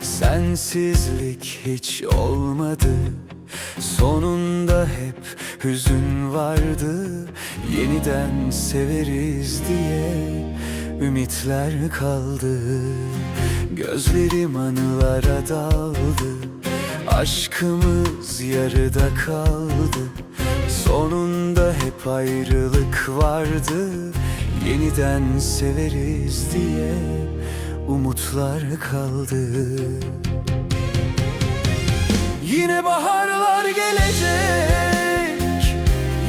Sensizlik hiç olmadı. Sonunda hep hüzün vardı. Yeniden severiz diye Ümitler kaldı. Gözlerim anılara daldı. Aşkımız yarıda kaldı. Sonunda hep ayrılık vardı. Yeniden severiz diye umutlar kaldı. Yine baharlar gelecek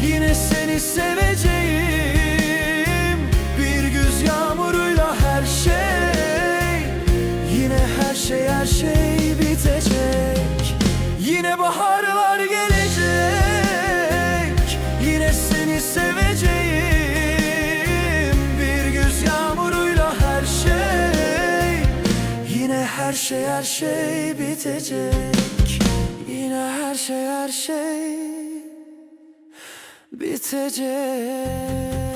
Yine seni seveceğim. Bir güz yağmuruyla her şey Yine her şey her şey bitecek her şey her şey bitecek. Yine her şey her şey bitecek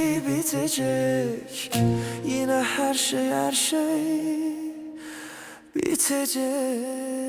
şey bitecek. Yine her şey her şey bitecek